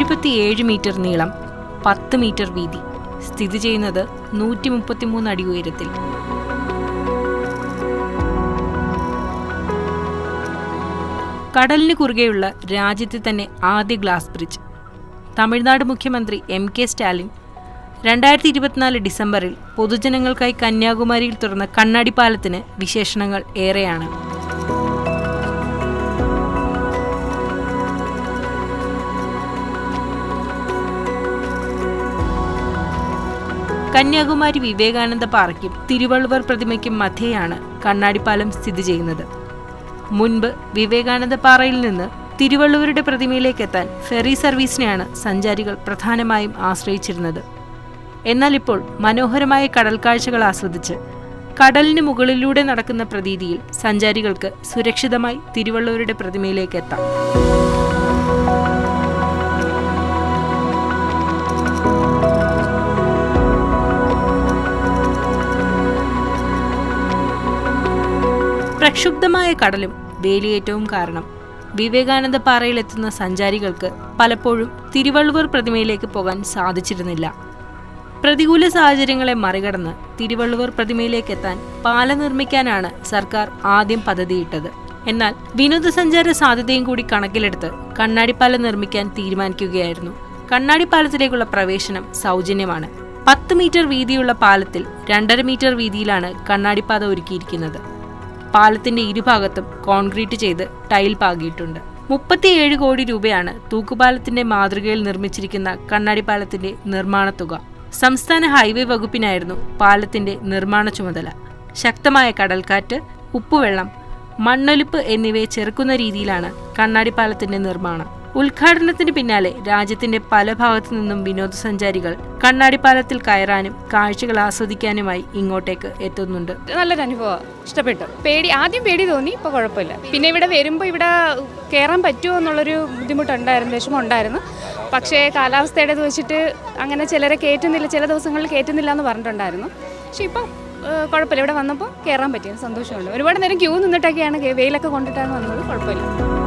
മുപ്പത്തിയേഴ് മീറ്റർ നീളം പത്ത് മീറ്റർ വീതി. സ്ഥിതി ചെയ്യുന്നത് നൂറ്റി മുപ്പത്തിമൂന്ന് അടി ഉയരത്തിൽ. കടലിന് കുറുകെയുള്ള രാജ്യത്തെ തന്നെ ആദ്യ ഗ്ലാസ് ബ്രിഡ്ജ്. തമിഴ്നാട് മുഖ്യമന്ത്രി എം കെ സ്റ്റാലിൻ രണ്ടായിരത്തി ഇരുപത്തിനാല് ഡിസംബറിൽ പൊതുജനങ്ങൾക്കായി കന്യാകുമാരിയിൽ തുറന്ന കണ്ണാടി പാലത്തിന് വിശേഷണങ്ങൾ ഏറെയാണ്. കന്യാകുമാരി വിവേകാനന്ദ പാറയ്ക്കും തിരുവള്ളുവർ പ്രതിമയ്ക്കും മധ്യയാണ് കണ്ണാടിപ്പാലം സ്ഥിതി ചെയ്യുന്നത്. മുൻപ് വിവേകാനന്ദ പാറയിൽ നിന്ന് തിരുവള്ളുവരുടെ പ്രതിമയിലേക്ക് എത്താൻ ഫെറി സർവീസിനെയാണ് സഞ്ചാരികൾ പ്രധാനമായും ആശ്രയിച്ചിരുന്നത്. എന്നാൽ ഇപ്പോൾ മനോഹരമായ കടൽ കാഴ്ചകൾ ആസ്വദിച്ച് കടലിന് മുകളിലൂടെ നടക്കുന്ന പ്രതീതിയിൽ സഞ്ചാരികൾക്ക് സുരക്ഷിതമായി തിരുവള്ളുവരുടെ പ്രതിമയിലേക്ക് എത്താം. പ്രക്ഷുബ്ധമായ കടലും വേലിയേറ്റവും കാരണം. വിവേകാനന്ദ പാറയിലെത്തുന്ന സഞ്ചാരികൾക്ക് പലപ്പോഴും തിരുവള്ളുവർ പ്രതിമയിലേക്ക് പോകാൻ സാധിച്ചിരുന്നില്ല. പ്രതികൂല സാഹചര്യങ്ങളെ മറികടന്ന് തിരുവള്ളുവർ പ്രതിമയിലേക്ക് എത്താൻ പാല നിർമ്മിക്കാനാണ് സർക്കാർ ആദ്യം പദ്ധതിയിട്ടത്. എന്നാൽ വിനോദസഞ്ചാര സാധ്യതയും കൂടി കണക്കിലെടുത്ത് കണ്ണാടിപ്പാലം നിർമ്മിക്കാൻ തീരുമാനിക്കുകയായിരുന്നു. കണ്ണാടിപ്പാലത്തിലേക്കുള്ള പ്രവേശനം സൗജന്യമാണ്. പത്ത് മീറ്റർ വീതിയുള്ള പാലത്തിൽ രണ്ടര മീറ്റർ വീതിയിലാണ് കണ്ണാടിപ്പാത ഒരുക്കിയിരിക്കുന്നത്. പാലത്തിന്റെ ഇരുഭാഗത്തും കോൺക്രീറ്റ് ചെയ്ത് ടൈൽ പാകിയിട്ടുണ്ട്. മുപ്പത്തിയേഴ് കോടി രൂപയാണ് തൂക്കുപാലത്തിന്റെ മാതൃകയിൽ നിർമ്മിച്ചിരിക്കുന്ന കണ്ണാടി പാലത്തിന്റെ നിർമ്മാണ തുക. സംസ്ഥാന ഹൈവേ വകുപ്പിനായിരുന്നു പാലത്തിന്റെ നിർമ്മാണ ചുമതല. ശക്തമായ കടൽക്കാറ്റ് ഉപ്പുവെള്ളം മണ്ണൊലിപ്പ് എന്നിവയെ ചെറുക്കുന്ന രീതിയിലാണ് കണ്ണാടി പാലത്തിന്റെ നിർമ്മാണം. ഉദ്ഘാടനത്തിന് പിന്നാലെ രാജ്യത്തിന്റെ പല ഭാഗത്തു നിന്നും വിനോദസഞ്ചാരികൾ കണ്ണാടിപ്പാലത്തിൽ കയറാനും കാഴ്ചകൾ ആസ്വദിക്കാനുമായി ഇങ്ങോട്ടേക്ക് എത്തുന്നുണ്ട്. നല്ലൊരു അനുഭവം. ഇഷ്ടപ്പെട്ടു. പേടി ആദ്യം പേടി തോന്നി ഇപ്പോൾ കുഴപ്പമില്ല. പിന്നെ ഇവിടെ വരുമ്പോൾ ഇവിടെ കയറാൻ പറ്റുമോ എന്നുള്ളൊരു ബുദ്ധിമുട്ടുണ്ടായിരുന്നു വിഷമം ഉണ്ടായിരുന്നു പക്ഷേ കാലാവസ്ഥയുടെ വെച്ചിട്ട് അങ്ങനെ ചിലരെ കയറ്റുന്നില്ല ചില ദിവസങ്ങളിൽ കയറ്റുന്നില്ല എന്ന് പറഞ്ഞിട്ടുണ്ടായിരുന്നു. പക്ഷെ ഇപ്പം കുഴപ്പമില്ല. ഇവിടെ വന്നപ്പോൾ കയറാൻ പറ്റിയ സന്തോഷമുണ്ട്. ഒരുപാട് നേരം ക്യൂ നിന്നിട്ടൊക്കെയാണ് വെയിലൊക്കെ കൊണ്ടിട്ടാണ് വന്നത് കുഴപ്പമില്ല.